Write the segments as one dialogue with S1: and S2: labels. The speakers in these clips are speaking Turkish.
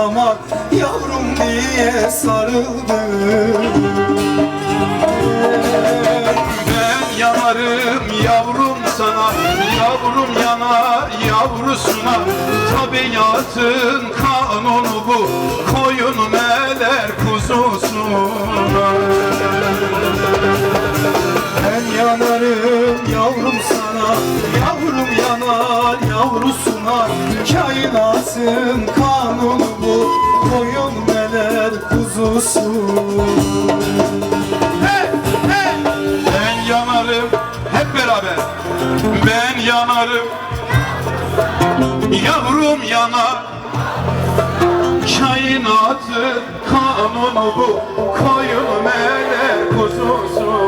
S1: zaman Yavrum diye sarıldım. Ben yanarım yavrum sana Yavrum yanar yavrusuna. Tabiatın kanunu bu Koyun meler kuzusuna. Ben yanarım yavrum sana Yavrum yanar yavrusuna. Kainatın kanunu Koyun meler kuzusu. Hey, hey! Ben yanarım hep beraber. Ben yanarım. Yavrum yanar Kainatın kanunu bu. Koyun meler kuzusu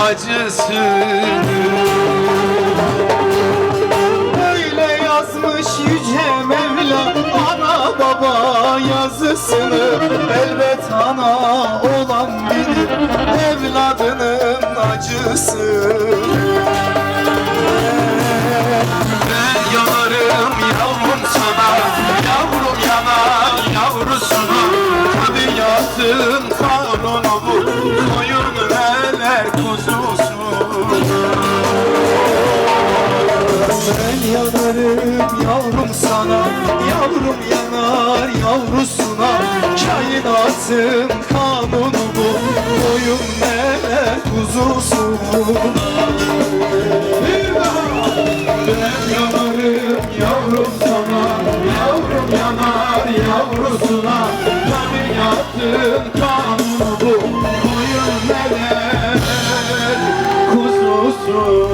S1: acısını Böyle yazmış yüce Mevla ana baba yazısını. Elbet ana olan bilir evladının acısını ben yanarım yavrum sana Yavrum yanar yavrusuna Tabiatın kanunu yanarım yavrum sana Yavrum yanar yavrusuna. Kainatın kanunu bu Koyun neler kuzusuna ben yanarım yavrum sana Yavrum yanar yavrusuna. Tabiatın kanunu bu Koyun neler kuzusu